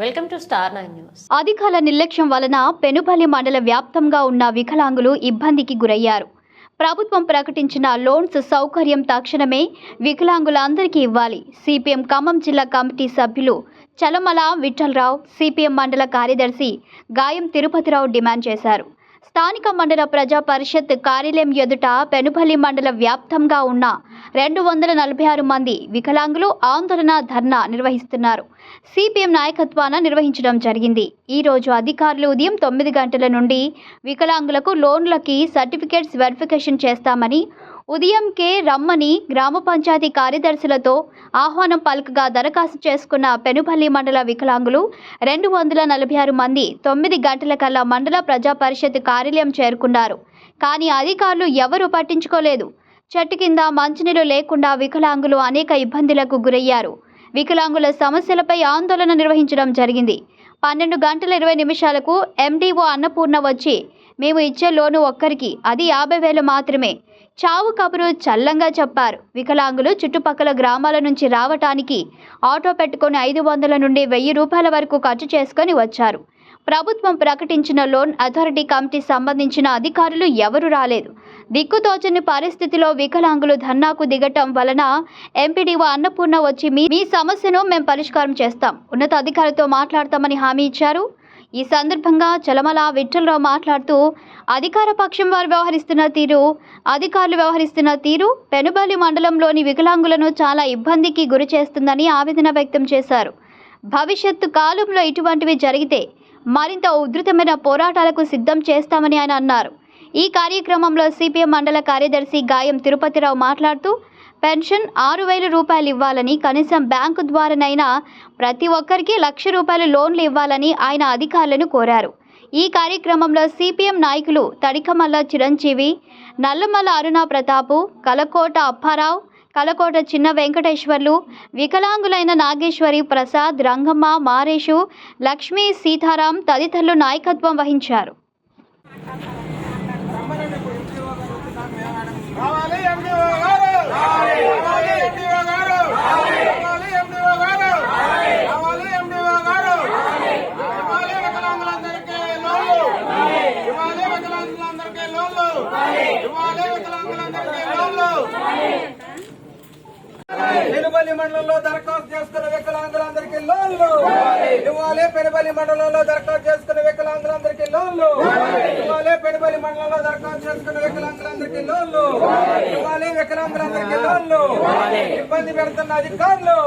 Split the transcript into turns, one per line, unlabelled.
Welcome to star nine news.
అధికారుల నిర్లక్ష్యం వలన పెనుపల్లి మండల వ్యాప్తంగా ఉన్న వికలాంగులు ఇబ్బందికి గురయ్యారు. ప్రభుత్వం ప్రకటించిన లోన్స్ సౌకర్యం తక్షణమే వికలాంగులందరికీ ఇవ్వాలి. సిపిఎం ఖమ్మం జిల్లా కమిటీ సభ్యులు చలమల విఠలరావు సిపిఎం మండల కార్యదర్శి గాయం తిరుపతిరావు డిమాండ్ చేశారు. స్థానిక మండల ప్రజా పరిషత్ కార్యాలయం ఎదుట పెనుపల్లి మండల వ్యాప్తంగా ఉన్న రెండు వందల నలభై ఆరు మంది వికలాంగులు ఆందోళన ధర్నా నిర్వహిస్తున్నారు. సిపిఎం నాయకత్వాన నిర్వహించడం జరిగింది. ఈ రోజు అధికారులు ఉదయం తొమ్మిది గంటల నుండి వికలాంగులకు లోన్లకి సర్టిఫికేట్స్ వెరిఫికేషన్ చేస్తామని ఉదయంకే రమ్మని గ్రామ పంచాయతీ కార్యదర్శులతో ఆహ్వానం పలుకగా దరఖాస్తు చేసుకున్న పెనుపల్లి మండల వికలాంగులు రెండు వందల నలభై ఆరు మంది తొమ్మిది గంటల కల్లా మండల ప్రజా పరిషత్ కార్యాలయం చేరుకున్నారు. కానీ అధికారులు ఎవరూ పట్టించుకోలేదు. చెట్టు కింద మంచినీరు లేకుండా వికలాంగులు అనేక ఇబ్బందులకు గురయ్యారు. వికలాంగుల సమస్యలపై ఆందోళన నిర్వహించడం జరిగింది. పన్నెండు గంటల ఇరవై నిమిషాలకు ఎండిఓ అన్నపూర్ణ వచ్చి మేము ఇచ్చే లోను ఒక్కరికి అది యాభై వేలు మాత్రమే. చావు కబురు చల్లంగా చెప్పారు. వికలాంగులు చుట్టుపక్కల గ్రామాల నుంచి రావటానికి ఆటో పెట్టుకొని ఐదు వందల నుండి వెయ్యి రూపాయల వరకు ఖర్చు చేసుకొని వచ్చారు. ప్రభుత్వం ప్రకటించిన లోన్ అథారిటీ కమిటీ సంబంధించిన అధికారులు ఎవరు రాలేదు. దిక్కుతోచని పరిస్థితిలో వికలాంగులు ధర్నాకు దిగటం వలన ఎంపీడీఓ అన్నపూర్ణ వచ్చి మీ మీ సమస్యను మేము పరిష్కారం చేస్తాం. ఉన్నతాధికారితో మాట్లాడతామని హామీ ఇచ్చారు. ఈ సందర్భంగా చలమల విఠలరావు మాట్లాడుతూ అధికార పక్షం వారు వ్యవహరిస్తున్న తీరు అధికారులు వ్యవహరిస్తున్న తీరు పెనుబలి మండలంలోని వికలాంగులను చాలా ఇబ్బందికి గురి చేస్తుందని ఆవేదన వ్యక్తం చేశారు. భవిష్యత్తు కాలంలో ఇటువంటివి జరిగితే మరింత ఉధృతమైన పోరాటాలకు సిద్ధం చేస్తామని ఆయన అన్నారు. ఈ కార్యక్రమంలో సిపిఎం మండల కార్యదర్శి గాయం తిరుపతిరావు మాట్లాడుతూ పెన్షన్ ఆరు వేల రూపాయలు ఇవ్వాలని కనీసం బ్యాంకు ద్వారానైనా ప్రతి ఒక్కరికి లక్ష రూపాయలు లోన్లు ఇవ్వాలని ఆయన అధికారులను కోరారు. ఈ కార్యక్రమంలో సిపిఎం నాయకులు తడికమల్ల చిరంజీవి నల్లమల్ల అరుణ ప్రతాపు కలకోట అప్పారావు కలకోట చిన్న వెంకటేశ్వర్లు వికలాంగులైన నాగేశ్వరి ప్రసాద్ రంగమ్మ మారేషు లక్ష్మీ సీతారాం తదితరులు నాయకత్వం వహించారు
రావాలి ఎండిఓ గారు రావాలి ఎండిఓ గారు రావాలి ఎండిఓ గారు రావాలి ఎండిఓ గారు ఇవ్వాలి వికలాంగులందరికీ లోన్లు ఇవ్వాలి వికలాంగులందరికీ లోన్లు. ఇవ్వాలి వికలాంగులందరికీ లోన్లు. పెనుబలి మండలంలో దరఖాస్తు చేసుకున్న వికలాంగులందరికీ లోన్లు. ఇవ్వాలి పెనుబలి మండలంలో దరఖాస్తు చేసుకున్న వికలాంగులందరికీ లోన్లు. ఇవ్వాలి పెనుబలి మండలంలో దరఖాస్తు చేసుకున్న వికలాంగులందరికీ లోన్లు. ఇవ్వాలి వికలాంగులందరికీ లోన్లు. ఇబ్బంది పెడుతున్న అధికారులు.